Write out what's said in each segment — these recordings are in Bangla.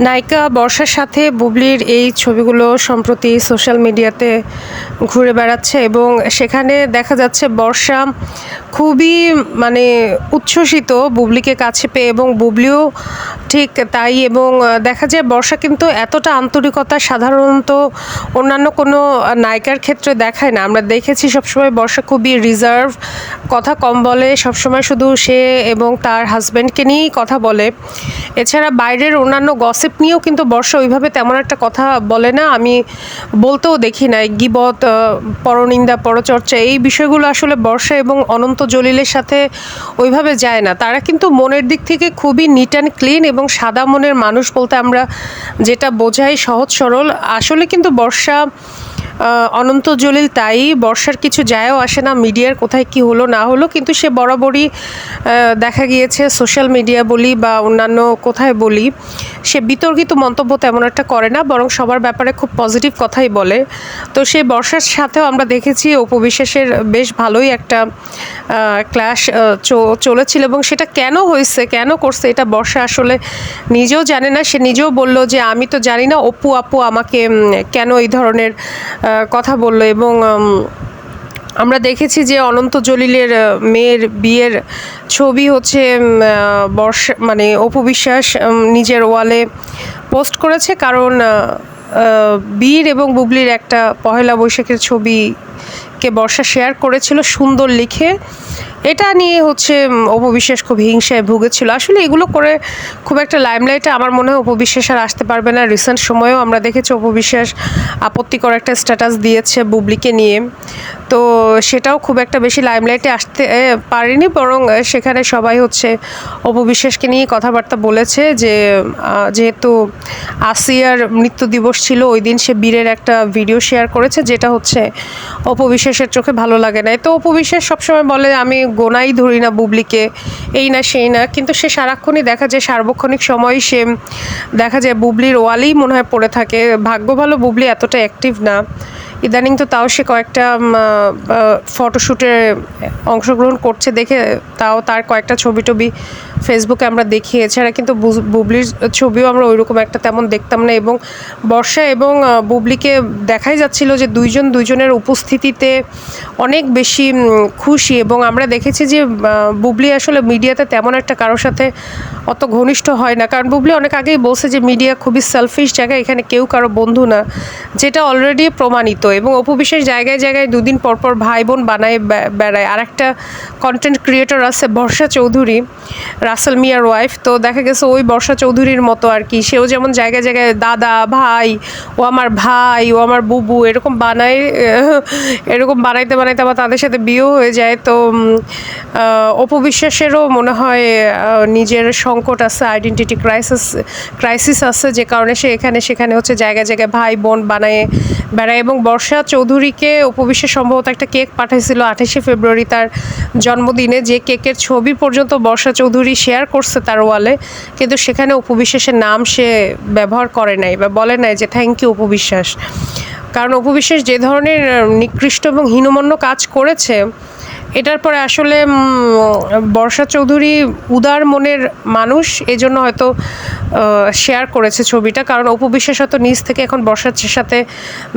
নায়িকা বর্ষার সাথে বুবলির এই ছবিগুলো সম্প্রতি সোশ্যাল মিডিয়াতে ঘুরে বেড়াচ্ছে এবং সেখানে দেখা যাচ্ছে বর্ষা খুবই মানে উচ্ছ্বসিত বুবলিকে কাছে পেয়ে এবং বুবলিও ঠিক তাই এবং দেখা যায় বর্ষা কিন্তু এতটা আন্তরিকতা সাধারণত অন্যান্য কোনো নায়িকার ক্ষেত্রে দেখায় না। আমরা দেখেছি সবসময় বর্ষা খুবই রিজার্ভ কথা কম বলে, সবসময় শুধু সে এবং তার হাজব্যান্ডকে নিয়েই কথা বলে। এছাড়া বাইরের অন্যান্য গসিপ নিয়েও কিন্তু বর্ষা ওইভাবে তেমন একটা কথা বলে না, আমি বলতেও দেখি নাই। গিবত পরনিন্দা, পরচর্চা এই বিষয়গুলো আসলে বর্ষা এবং অনন্ত জলিলের সাথে ওইভাবে যায় না। তারা কিন্তু মনের দিক থেকে খুবই নিট অ্যান্ড ক্লিন এবং সাদা মনের মানুষ বলতে আমরা যেটা বোঝাই সহজ সরল। আসলে কিন্তু বর্ষা অনন্ত জলিল তাই, বর্ষার কিছু যায়ও আসে না, মিডিয়ার কোথায় কি হলো না হলো, কিন্তু সে বরাবরই দেখা গিয়েছে সোশ্যাল মিডিয়া বলি বা অন্যান্য কোথায় বলি, সে বিতর্কিত মন্তব্য তেমন একটা করে না, বরং সবার ব্যাপারে খুব পজিটিভ কথাই বলে। তো সেই বর্ষার সাথেও আমরা দেখেছি, উপবিশ্বাসের বেশ ভালোই একটা ক্লাস চলেছিল এবং সেটা কেন হয়েছে, কেন করছে, এটা বর্ষা আসলে নিজেও জানে না, সে নিজেও বলল যে, আমি তো জানি না, অপু আপু আমাকে কেন এই ধরনের কথা বলল এবং আমরা দেখেছি যে অনন্ত জলিলের মেয়ের বিয়ের ছবি হচ্ছে বর্ষ মানে অপু বিশ্বাস নিজের ওয়ালে পোস্ট করেছে। কারণ বীর এবং বুবলির একটা পহেলা বৈশাখের ছবিকে বর্ষা শেয়ার করেছিল সুন্দর লিখে। এটা নিয়ে হচ্ছে অপবিশ্বাস খুব হিংসায় ভুগেছিল। আসলে এগুলো করে খুব একটা লাইমলাইটে আমার মনে হয় অপবিশ্বাস আর আসতে পারবে না। রিসেন্ট সময়েও আমরা দেখেছি অপবিশ্বাস আপত্তিকর একটা স্ট্যাটাস দিয়েছে বুবলিকে নিয়ে। তো সেটাও খুব একটা বেশি লাইমলাইটে আসতে পারেনি। বরং সেখানে সবাই হচ্ছে অপবিশ্বাসকে নিয়ে কথাবার্তা বলেছে যে যেহেতু আসিয়ার মৃত্যু দিবস ছিল, ওই দিন সে বীরের একটা ভিডিও শেয়ার করেছে, যেটা হচ্ছে অপবিশ্বাসের চোখে ভালো লাগে না। তো অপবিশ্বাস সবসময় বলে, আমি গোনাই ধরি না বুবলিকে, এই না সেই না। কিন্তু সে সারাক্ষণই দেখা যায় সার্বক্ষণিক সময় সে দেখা যায় বুবলির ওয়ালেই মনে হয় পড়ে থাকে। ভাগ্য ভালো বুবলি এতটা অ্যাক্টিভ না। ইদানিং তো তাও সে কয়েকটা ফটোশ্যুটে অংশগ্রহণ করছে দেখে তাও তার কয়েকটা ছবি টবি ফেসবুকে আমরা দেখি এছাড়া কিন্তু বুবলির ছবিও আমরা ওইরকম একটা তেমন দেখতাম না এবং বর্ষা এবং বুবলিকে দেখাই যাচ্ছিল যে দুইজন দুইজনের উপস্থিতিতে অনেক বেশি খুশি এবং আমরা দেখেছি যে বুবলি আসলে মিডিয়াতে তেমন একটা কারোর সাথে অত ঘনিষ্ঠ হয় না। কারণ বুবলি অনেক আগেই বলছে যে মিডিয়া খুবই সেলফিশ জায়গা এখানে কেউ কারও বন্ধু না, যেটা অলরেডি প্রমাণিত। এবং অপু বিশ্বাস জায়গায় জায়গায় দুদিন পর পর ভাই বোন বানায় বেড়ায়। আর একটা কন্টেন্ট ক্রিয়েটর আছে বর্ষা চৌধুরী, রাসেল মিয়ার ওয়াইফ তো দেখা গেছে ওই বর্ষা চৌধুরীর মতো আর কি। সেও যেমন জায়গায় জায়গায় দাদা, ভাই, ও আমার ভাই, ও আমার বুবু এরকম বানায়, এরকম বানাইতে বানাইতে আবার তাদের সাথে বিয়েও হয়ে যায়। তো অপু বিশ্বাসেরও মনে হয় নিজের সংকট আছে আইডেন্টিটি ক্রাইসিস ক্রাইসিস আছে। যে কারণে সে এখানে সেখানে হচ্ছে জায়গায় জায়গায় ভাই বোন বানায়, বেড়ায় এবং চৌধুরীকে উপবিশ্বে সম্ভবত একটা কেক পাঠাইছিল আঠাশে ফেব্রুয়ারি তার জন্মদিনে। যে কেকের ছবি পর্যন্ত বর্ষা চৌধুরী শেয়ার করছে তার ওয়ালে, কিন্তু সেখানে উপবিশ্বাসের নাম সে ব্যবহার করে নাই বা বলে নাই যে থ্যাংক ইউ উপবিশ্বাস। কারণ উপবিশ্বাস যে ধরনের নিকৃষ্ট এবং হীনমন্য কাজ করেছে এটার পরে আসলে বর্ষা চৌধুরী উদার মনের মানুষ, এজন্য হয়তো শেয়ার করেছে ছবিটা। কারণ অপু হয়তো নিজ থেকে এখন বর্ষার সাথে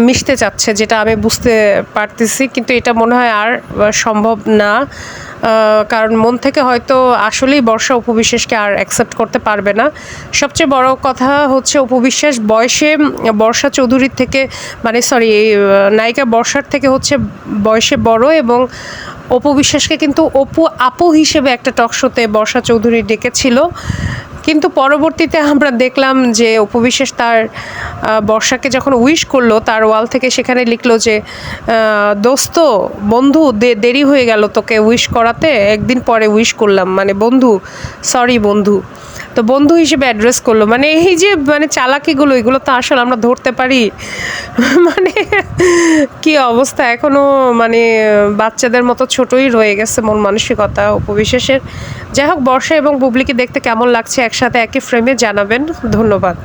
মিশতে চাচ্ছে, যেটা আমি বুঝতে পারতেছি। কিন্তু এটা মনে হয় আর সম্ভব না। কারণ মন থেকে হয়তো আসলেই বর্ষা উপবিশ্বাসকে আর অ্যাকসেপ্ট করতে পারবে না। সবচেয়ে বড় কথা হচ্ছে উপবিশ্বাস বয়সে, বর্ষা চৌধুরীর থেকে মানে সরি নায়িকা বর্ষার থেকে হচ্ছে বয়সে বড় এবং অপু বিশ্বাসকে কিন্তু অপু আপু হিসেবে একটা টক শোতে বর্ষা চৌধুরী ডেকেছিল। কিন্তু পরবর্তীতে আমরা দেখলাম যে অপু বিশ্বাস তার বর্ষাকে যখন উইশ করল, তার ওয়াল থেকে সেখানে লিখলো যে দোস্ত, বন্ধু দেরি হয়ে গেল তোকে উইশ করাতে। একদিন পরে উইশ করলাম। মানে বন্ধু সরি বন্ধু। তো বন্ধু হিসেবে অ্যাড্রেস করল। মানে এই যে মানে চালাকিগুলো, এগুলো তো আসলে আমরা ধরতে পারি। মানে কি অবস্থা? এখনও মানে বাচ্চাদের মতো ছোটই রয়ে গেছে মন মানসিকতা উপবিশেষের যাই হোক, বর্ষা এবং বুবলিকে দেখতে কেমন লাগছে? একসাথে একই ফ্রেমে জানাবেন। ধন্যবাদ।